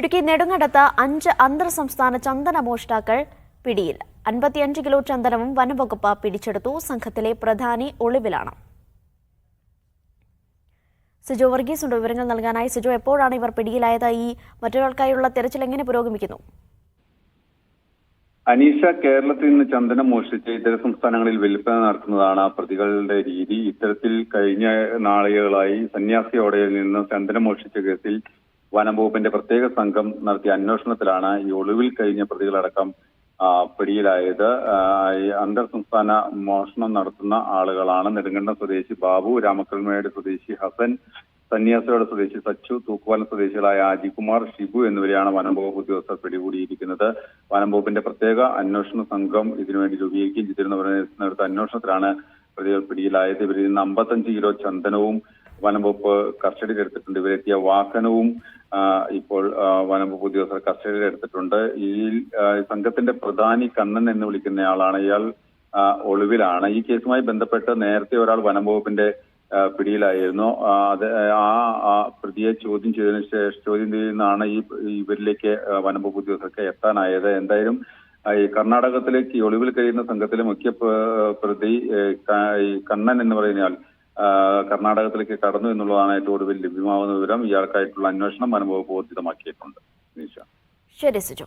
ഇടുക്കി നെടുങ്കണ്ടത്ത് അഞ്ച് അന്തർ സംസ്ഥാന ചന്ദന മോഷ്ടാക്കൾ പിടിയിൽ. അൻപത്തിയഞ്ച് കിലോ ചന്ദനവും വനംവകുപ്പ് പിടിച്ചെടുത്തു. സംഘത്തിലെ പ്രധാനി ഒളിവിലാണ്. സിജോ വർഗീസ് ഉണ്ട് വിവരങ്ങൾ നൽകാനായി സിജോ എപ്പോഴാണ് ഇവർ പിടിയിലായത്? ഈ മറ്റൊരാൾക്കായുള്ള തെരച്ചിൽ എങ്ങനെ പുരോഗമിക്കുന്നു? അനീഷ കേരളത്തിൽ നിന്ന് ചന്ദനം മോഷ്ടിച്ച് ഇതര സംസ്ഥാനങ്ങളിൽ വിൽപ്പന നടത്തുന്നതാണ് പ്രതികളുടെ രീതി. ഇത്തരത്തിൽ കഴിഞ്ഞ നാളുകളായി സന്യാസിയോടയിൽ നിന്ന് ചന്ദനം മോഷ്ടിച്ച കേസിൽ വനംവകുപ്പിന്റെ പ്രത്യേക സംഘം നടത്തിയ അന്വേഷണത്തിലാണ് ഈ ഒളിവിൽ കഴിഞ്ഞ പ്രതികളടക്കം പിടിയിലായത്. അന്തർ സംസ്ഥാന മോഷണം നടത്തുന്ന ആളുകളാണ്. നെടുങ്കണ്ടം സ്വദേശി ബാബു രാമക്കൽമേട് സ്വദേശി ഹസൻ സന്യാസിയുടെ സ്വദേശി സച്ചു തൂക്കുവാലം സ്വദേശികളായ അജികുമാർ ഷിബു എന്നിവരെയാണ് വനംവകുപ്പ് ഉദ്യോഗസ്ഥർ പിടികൂടിയിരിക്കുന്നത്. വനംവകുപ്പിന്റെ പ്രത്യേക അന്വേഷണ സംഘം ഇതിനുവേണ്ടി രൂപീകരിക്കുകയും ചെയ്തിരുന്നവരെ നടത്ത അന്വേഷണത്തിലാണ് പ്രതികൾ പിടിയിലായത്. ഇവരിൽ നിന്ന് അമ്പത്തഞ്ച് കിലോ ചന്ദനവും വനംവകുപ്പ് കസ്റ്റഡിയിലെടുത്തിട്ടുണ്ട് ഇവരെത്തിയ വാഹനവും ഇപ്പോൾ വനംവകുപ്പ് ഉദ്യോഗസ്ഥർ കസ്റ്റഡിയിലെടുത്തിട്ടുണ്ട് ഈ സംഘത്തിന്റെ പ്രധാനി കണ്ണൻ എന്ന് വിളിക്കുന്നയാളാണ് ഇയാൾ ഒളിവിലാണ്. ഈ കേസുമായി ബന്ധപ്പെട്ട് നേരത്തെ ഒരാൾ വനംവകുപ്പിന്റെ പിടിയിലായിരുന്നു. അത് ആ പ്രതിയെ ചോദ്യം ചെയ്തതിനു ശേഷം ചോദ്യം ചെയ്യുന്നതാണ് ഈ ഇവരിലേക്ക് വനംവകുപ്പ് ഉദ്യോഗസ്ഥർക്ക് എത്താനായത്. എന്തായാലും ഈ കർണാടകത്തിലേക്ക് ഒളിവിൽ കഴിയുന്ന സംഘത്തിലെ മുഖ്യ പ്രതി കണ്ണൻ എന്ന് പറയുന്നയാൾ കർണാടകത്തിലേക്ക് കടന്നു എന്നുള്ളതാണ് ഏറ്റവും ഒടുവിൽ ലഭ്യമാവുന്ന വിവരം. ഇയാൾക്കായിട്ടുള്ള അന്വേഷണം വനംവകുപ്പ് ഊർജിതമാക്കിയിട്ടുണ്ട് ശരി സിജോ.